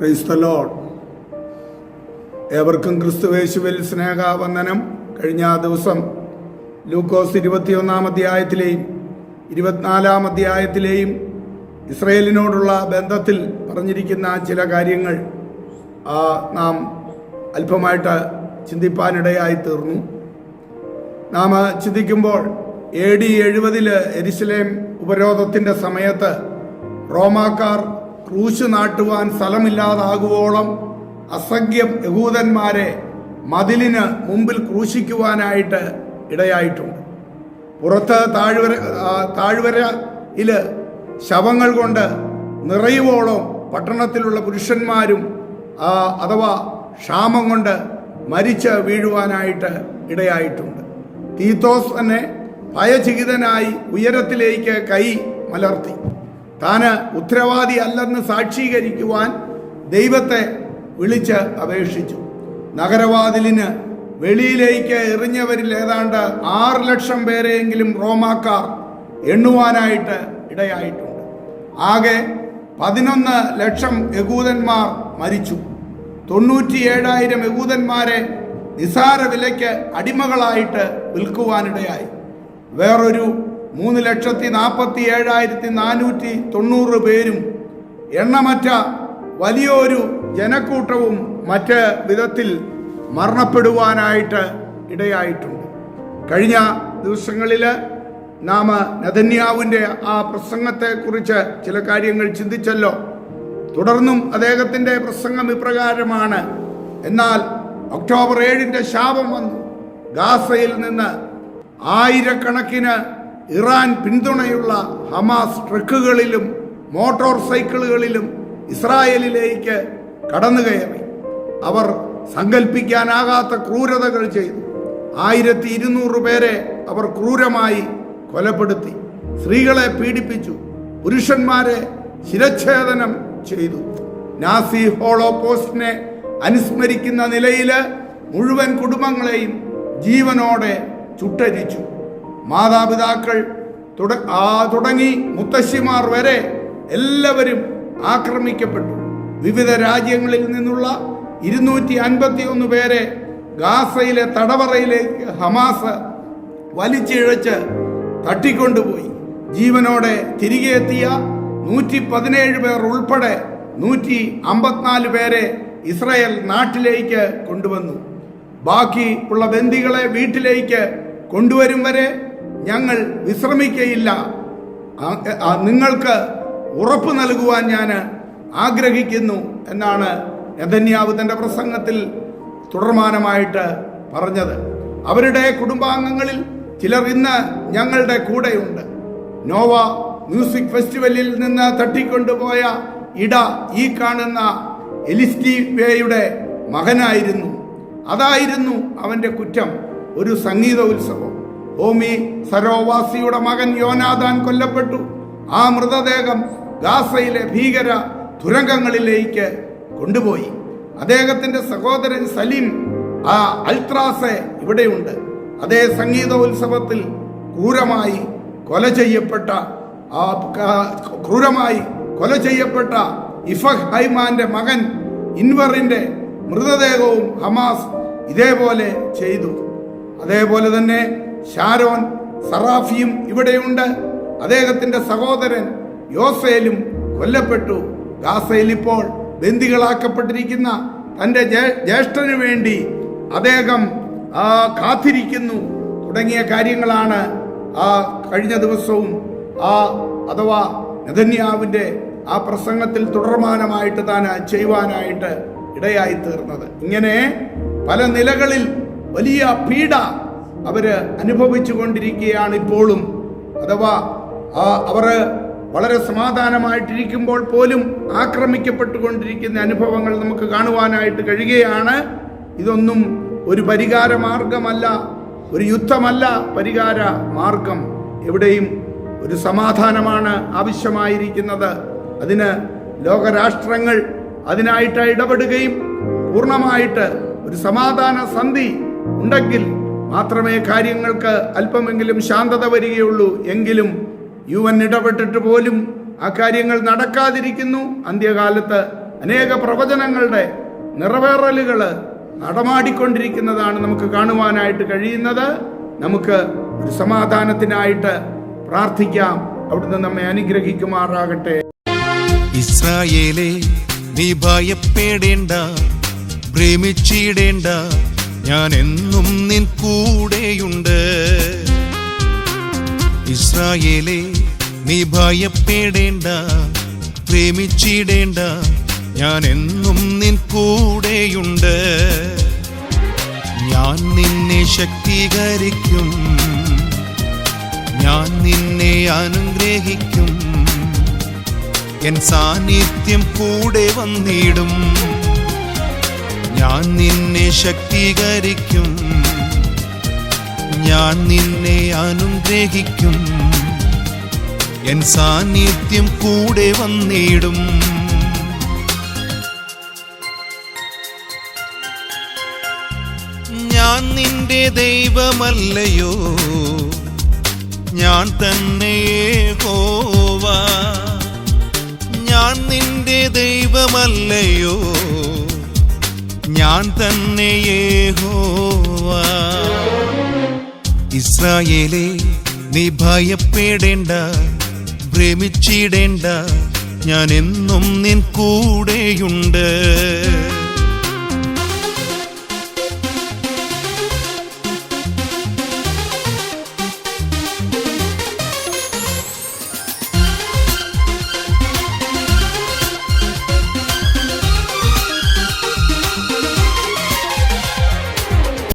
Praise the load ഏവർക്കും ക്രിസ്തുവേശുവിൽ സ്നേഹാവന്ദനം. കഴിഞ്ഞ ദിവസം ലൂക്കോസ് ഇരുപത്തിയൊന്നാം അധ്യായത്തിലെയും ഇരുപത്തിനാലാം അധ്യായത്തിലെയും ഇസ്രയേലിനോടുള്ള ബന്ധത്തിൽ പറഞ്ഞിരിക്കുന്ന ചില കാര്യങ്ങൾ നാം അല്പമായിട്ട് ചിന്തിപ്പാനിടയായി തീർന്നു. നാം ചിന്തിക്കുമ്പോൾ എ ഡി എഴുപതിൽ എരിശിലേം ഉപരോധത്തിന്റെ സമയത്ത് റോമാക്കാർ ക്രൂശ് നാട്ടുവാൻ സ്ഥലമില്ലാതാകുവോളം അസഖ്യം യഹൂദന്മാരെ മതിലിന് മുമ്പിൽ ക്രൂശിക്കുവാനായിട്ട് ഇടയായിട്ടുണ്ട്. പുറത്ത് താഴ്വര താഴ്വരയിൽ ശവങ്ങൾ കൊണ്ട് നിറയുവോളം പട്ടണത്തിലുള്ള പുരുഷന്മാരും അഥവാ ക്ഷാമം കൊണ്ട് മരിച്ച് വീഴുവാനായിട്ട് ഇടയായിട്ടുണ്ട്. തീത്തോസ് തന്നെ ഭയചികിതനായി ഉയരത്തിലേക്ക് കൈ മലർത്തി. താന് ഉത്തരവാദി അല്ലെന്ന് സാക്ഷീകരിക്കുവാൻ ദൈവത്തെ വിളിച്ച് അപേക്ഷിച്ചു. നഗരവാതിലിന് വെളിയിലേക്ക് എറിഞ്ഞവരിൽ ഏതാണ്ട് ആറ് ലക്ഷം പേരെയെങ്കിലും റോമാക്കാർ എണ്ണുവാനായിട്ട് ഇടയായിട്ടുണ്ട്. ആകെ പതിനൊന്ന് ലക്ഷം യകൂതന്മാർ മരിച്ചു. തൊണ്ണൂറ്റിയേഴായിരം യകൂതന്മാരെ നിസാര വിലയ്ക്ക് അടിമകളായിട്ട് വിൽക്കുവാനിടയായി. വേറൊരു മൂന്ന് ലക്ഷത്തി നാൽപ്പത്തി ഏഴായിരത്തി നാനൂറ്റി തൊണ്ണൂറ് പേരും എണ്ണമറ്റ വലിയൊരു ജനക്കൂട്ടവും മറ്റ് വിധത്തിൽ മരണപ്പെടുവാനായിട്ട് ഇടയായിട്ടുണ്ട്. കഴിഞ്ഞ ദിവസങ്ങളിൽ നാം നദന്യാവിന്റെ ആ പ്രസംഗത്തെക്കുറിച്ച് ചില കാര്യങ്ങൾ ചിന്തിച്ചല്ലോ. തുടർന്നും അദ്ദേഹത്തിന്റെ പ്രസംഗം ഇപ്രകാരമാണ്. എന്നാൽ ഒക്ടോബർ ഏഴിന്റെ ശാപം വന്നു. ഗാസയിൽ നിന്ന് ആയിരക്കണക്കിന് ഇറാൻ പിന്തുണയുള്ള ഹമാസ് ട്രക്കുകളിലും മോട്ടോർ സൈക്കിളുകളിലും ഇസ്രായേലിലേക്ക് കടന്നു കയറി. അവർ സങ്കല്പിക്കാനാകാത്ത ക്രൂരതകൾ ചെയ്തു. ആയിരത്തി ഇരുന്നൂറ് പേരെ അവർ ക്രൂരമായി കൊലപ്പെടുത്തി. സ്ത്രീകളെ പീഡിപ്പിച്ചു. പുരുഷന്മാരെ ശിരച്ഛേദനം ചെയ്തു. നാസി ഹോളോപോസ്റ്റിനെ അനുസ്മരിക്കുന്ന നിലയിൽ മുഴുവൻ കുടുംബങ്ങളെയും ജീവനോടെ ചുട്ടരിച്ചു. മാതാപിതാക്കൾ തുട- തുടങ്ങി മുത്തശ്ശിമാർ വരെ എല്ലാവരും ആക്രമിക്കപ്പെട്ടു. വിവിധ രാജ്യങ്ങളിൽ നിന്നുള്ള ഇരുന്നൂറ്റി അൻപത്തി ഒന്ന് പേരെ ഗാസയിലെ തടവറയിലേക്ക് ഹമാസ് വലിച്ചിഴച്ച് തട്ടിക്കൊണ്ടുപോയി. ജീവനോടെ തിരികെ എത്തിയ നൂറ്റി പതിനേഴ് പേർ ഉൾപ്പെടെ നൂറ്റി അമ്പത്തിനാല് പേരെ ഇസ്രയേൽ നാട്ടിലേക്ക് കൊണ്ടുവന്നു. ബാക്കി ഉള്ള ബന്ദികളെ വീട്ടിലേക്ക് കൊണ്ടുവരും വരെ ഞങ്ങൾ വിശ്രമിക്കയില്ല. നിങ്ങൾക്ക് ഉറപ്പ് നൽകുവാൻ ഞാൻ ആഗ്രഹിക്കുന്നു എന്നാണ് യഥന്യാവ് തന്റെ പ്രസംഗത്തിൽ തുടർമാനമായിട്ട് പറഞ്ഞത്. അവരുടെ കുടുംബാംഗങ്ങളിൽ ചിലർ ഇന്ന് ഞങ്ങളുടെ കൂടെയുണ്ട്. നോവ മ്യൂസിക് ഫെസ്റ്റിവലിൽ നിന്ന് തട്ടിക്കൊണ്ടുപോയ ഇട ഈ കാണുന്ന എലിസ്റ്റീവേയുടെ മകനായിരുന്നു. അതായിരുന്നു അവന്റെ കുറ്റം. ഒരു സംഗീത ഉത്സവം. ഹോമി സരോവാസിയുടെ മകൻ യോനാദാൻ കൊല്ലപ്പെട്ടു. ആ മൃതദേഹം ഗാസയിലെ ഭീകര തുരങ്കങ്ങളിലേക്ക് കൊണ്ടുപോയി. അദ്ദേഹത്തിന്റെ സഹോദരൻ സലീം ആ അൽത്രാസെ ഇവിടെയുണ്ട്. അതേ സംഗീതോത്സവത്തിൽ ക്രൂരമായി കൊല ചെയ്യപ്പെട്ട ആ ക്രൂരമായി കൊല ചെയ്യപ്പെട്ട ഇഫഹ് ഹൈമാന്റെ മകൻ ഇൻവറിന്റെ മൃതദേഹവും ഹമാസ് ഇതേപോലെ ചെയ്തു. അതേപോലെ തന്നെ ഷാരോൻ സറാഫിയും ഇവിടെയുണ്ട്. അദ്ദേഹത്തിന്റെ സഹോദരൻ യോസേലും കൊല്ലപ്പെട്ടു. ഗാസയിൽ ഇപ്പോൾ ബന്ദികളാക്കപ്പെട്ടിരിക്കുന്ന തന്റെ ജ്യേഷ്ഠനു വേണ്ടി അദ്ദേഹം കാത്തിരിക്കുന്നു. തുടങ്ങിയ കാര്യങ്ങളാണ് ആ കഴിഞ്ഞ ദിവസവും ആ അഥവാ നെതന്യാവിന്റെ ആ പ്രസംഗത്തിൽ തുടർമാനമായിട്ട് താൻ ചെയ്യുവാനായിട്ട് ഇടയായി തീർന്നത് ഇങ്ങനെ പല നിലകളിൽ വലിയ പീഡ അവർ അനുഭവിച്ചു കൊണ്ടിരിക്കുകയാണ് ഇപ്പോഴും അഥവാ അവർ വളരെ സമാധാനമായിട്ടിരിക്കുമ്പോൾ പോലും ആക്രമിക്കപ്പെട്ടുകൊണ്ടിരിക്കുന്ന അനുഭവങ്ങൾ നമുക്ക് കാണുവാനായിട്ട് കഴിയുകയാണ്. ഇതൊന്നും ഒരു പരിഹാര മാർഗമല്ല ഒരു യുദ്ധമല്ല പരിഹാര മാർഗം. എവിടെയും ഒരു സമാധാനമാണ് ആവശ്യമായിരിക്കുന്നത്. അതിന് ലോകരാഷ്ട്രങ്ങൾ അതിനായിട്ട് ഇടപെടുകയും പൂർണമായിട്ട് ഒരു സമാധാന സന്ധി ഉണ്ടെങ്കിൽ മാത്രമേ കാര്യങ്ങൾക്ക് അല്പമെങ്കിലും ശാന്തത വരികയുള്ളൂ. എങ്കിലും യു എൻ ഇടപെട്ടിട്ട് പോലും ആ കാര്യങ്ങൾ നടക്കാതിരിക്കുന്നു. അന്ത്യകാലത്ത് അനേക പ്രവചനങ്ങളുടെ നിറവേറലുകൾ നടമാടിക്കൊണ്ടിരിക്കുന്നതാണ് നമുക്ക് കാണുവാനായിട്ട് കഴിയുന്നത്. നമുക്ക് ഒരു സമാധാനത്തിനായിട്ട് പ്രാർത്ഥിക്കാം. അവിടുന്ന് നമ്മെ അനുഗ്രഹിക്കുമാറാകട്ടെ. ഇസ്രായേലേ നീ ഭയപ്പെടേണ്ട ഭ്രമിച്ചിടേണ്ട ഞാൻ എന്നും നിൻ കൂടെയുണ്ട്. ഇസ്രായേലെ നീ ഭയപ്പെടേണ്ട പ്രേമിച്ചിടേണ്ട ഞാൻ എന്നും നിൻ കൂടെയുണ്ട്. ഞാൻ നിന്നെ ശക്തീകരിക്കും ഞാൻ നിന്നെ അനുഗ്രഹിക്കും. എൻ സാന്നിധ്യം കൂടെ വന്നിടും. ഞാൻ നിന്നെ ശക്തീകരിക്കും. ഞാൻ നിന്നെ അനുഗ്രഹിക്കും. എൻ സാന്നിധ്യം കൂടെ വന്നിടും. ഞാൻ നിന്റെ ദൈവമല്ലയോ? ഞാൻ തന്നെ ഹോവ ഞാൻ നിന്റെ ദൈവമല്ലയോ? ഞാൻ തന്നെ യഹോവ. ഇസ്രായേലേ നീ ഭയപ്പെടേണ്ട ഭ്രമിച്ചിടേണ്ട ഞാൻ എന്നും നിൻ കൂടെയുണ്ട്.